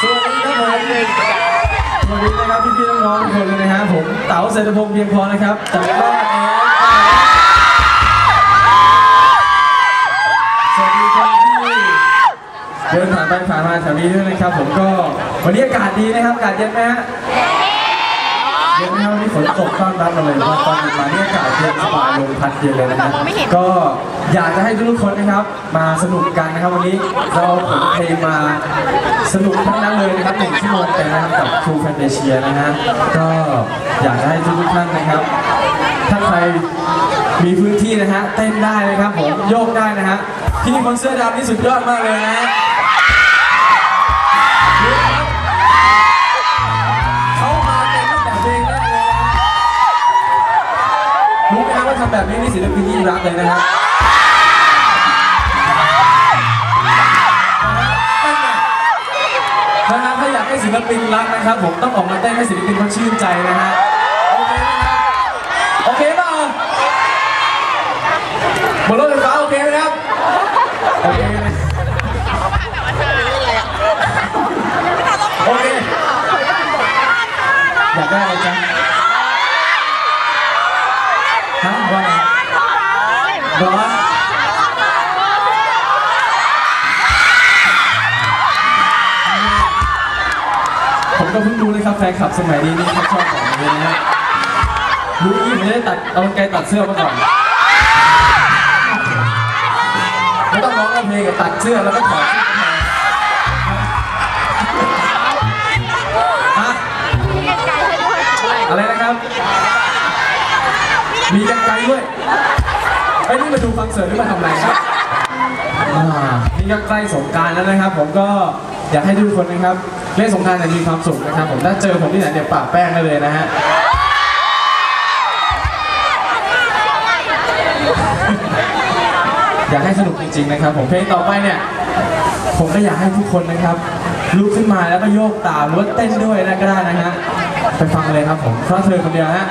สวัสดีครับผมสวัสดีนะครับพี่ๆน้องๆทุกคนเลยนะฮะผมเต๋าเศรษฐพงศ์เพียงพอนะครับจากบ้านแอร์สวัสดีครับที่เดินผ่านไปผ่านมาแถวนี้ด้วยนะครับ ผมก็วันนี้อากาศดีนะครับอากาศเย็นไหมฮะ เย็นไหมครับวันนี้ฝนตกต้อนรับเราเลยว่าตอนมาเนี่ยอากาศเย็นสบายลมพัดเย็นเลยนะฮะก็อยากจะให้ทุกคนนะครับ มาสนุกกันนะครับวันนี้เราผลเพลงมาสนุกทั้งนั้นเลยนะครับหนึ่งชั่วโมงเต็มนะครับกับ True Fantasia นะฮะก็อยากจะให้ทุกท่านนะครับ ถ้าใครมีพื้นที่นะฮะเต้นได้นะครับผมโยกได้นะฮะพี่คนเสื้อดำนี่สุดยอดมากเลยนะฮะ ทำแบบนี้นี่ศิลปินยิ่งรักเลยนะฮะนะฮะถ้าอยากให้ศิลปินรักนะครับ ผมต้องออกมาเต้นให้ศิลปินเขาชื่นใจนะฮะโอเคไหมครับโอเคเปล่าบนรถไฟฟ้าโอเคไหมครับโอเคโอเคอยากได้อะไรจ๊ะ ฮะว่าไงบอสผมก็เพิ่งรู้เลยครับแฟนคลับสมัยนี้นี่เขาชอบของนี้นะฮะรู้อีกไม่ได้ตัดเอาไกลตัดเสื้อมาก่อนไม่ต้องร้องเพลงกับตัดเสื้อแล้วก็ถอดเสื้อ มีกันไกลด้วยไอ้ยนี่มาดูคอนเสิร์ตหรือมาทำอะไรครับอ่านี่ก็ใกล้สงกรารแล้วนะครับ ผมก็อยากให้ทุกคนนะครับเล่นสงกรารแต่มีความสุขนะครับ ผมถ้าเจอผมที่ไหนเนี่ยปากแป้งได้เลยนะฮะอยากให้สนุกจริงๆนะครับ ผมเพลงต่อไปเนี่ย ผมก็อยากให้ทุกคนนะครับลุกขึ้นมาแล้วก็โยกตามหรือว่าเต้นด้วยนะก็ได้นะฮะไปฟังเลยครับผมเพราะเธอคนเดียวฮะ